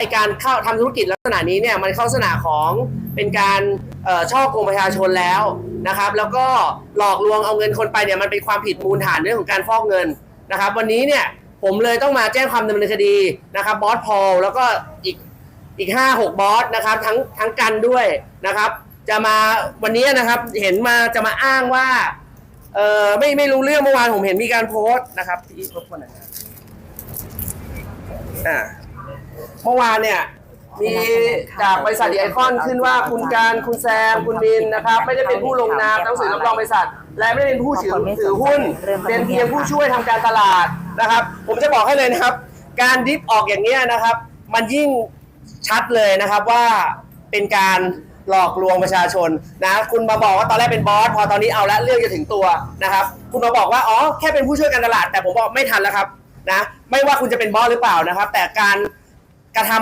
ในการเข้าทำธุรกิจลักษณะนี้เนี่ยมันเข้าลักษณะของเป็นการช่อช่อโกงประชาชนแล้วนะครับ แล้วก็หลอกลวงเอาเงินคนไปเนี่ยมันเป็นความผิดมูลฐานเรื่องของการฟอกเงินนะครับ วันนี้เนี่ยผมเลยต้องมาแจ้งความดำเนินคดีนะครับบอสพอลแล้วก็อีกอีกห้าหกบอสนะครับทั้งทั้งกันด้วยนะครับ จะมาวันนี้นะครับเห็นมาจะมาอ้างว่าเออไม่ไม่รู้เรื่องเมื่อวานผมเห็นมีการโพสต์นะครับที่รบกวนหน่อยนอ่า เมื่อวานเนี่ยมีจากบริษัทไอคอนขึ้นว่าคุณการคุณแซมคุณมินนะครับไม่ได้เป็นผู้ลงนามหนังสือรับรองบริษัท และไม่ได้เป็นผู้ถือถือหุ้น เป็นเพียงผู้ช่วยทำการตลาดนะครับ ผมจะบอกให้เลยนะครับ การดิฟออกอย่างเนี้ยนะครับ มันยิ่งชัดเลยนะครับว่าเป็นการหลอกลวงประชาชนนะคุณมาบอกว่าตอนแรกเป็นบอสพอตอนนี้เอาละเรื่องจะถึงตัวนะครับ คุณมาบอกว่าอ๋อแค่เป็นผู้ช่วยการตลาด แต่ผมบอกไม่ทันแล้วครับนะไม่ว่าคุณจะเป็นบอสหรือเปล่านะครับ แต่การ กระทำ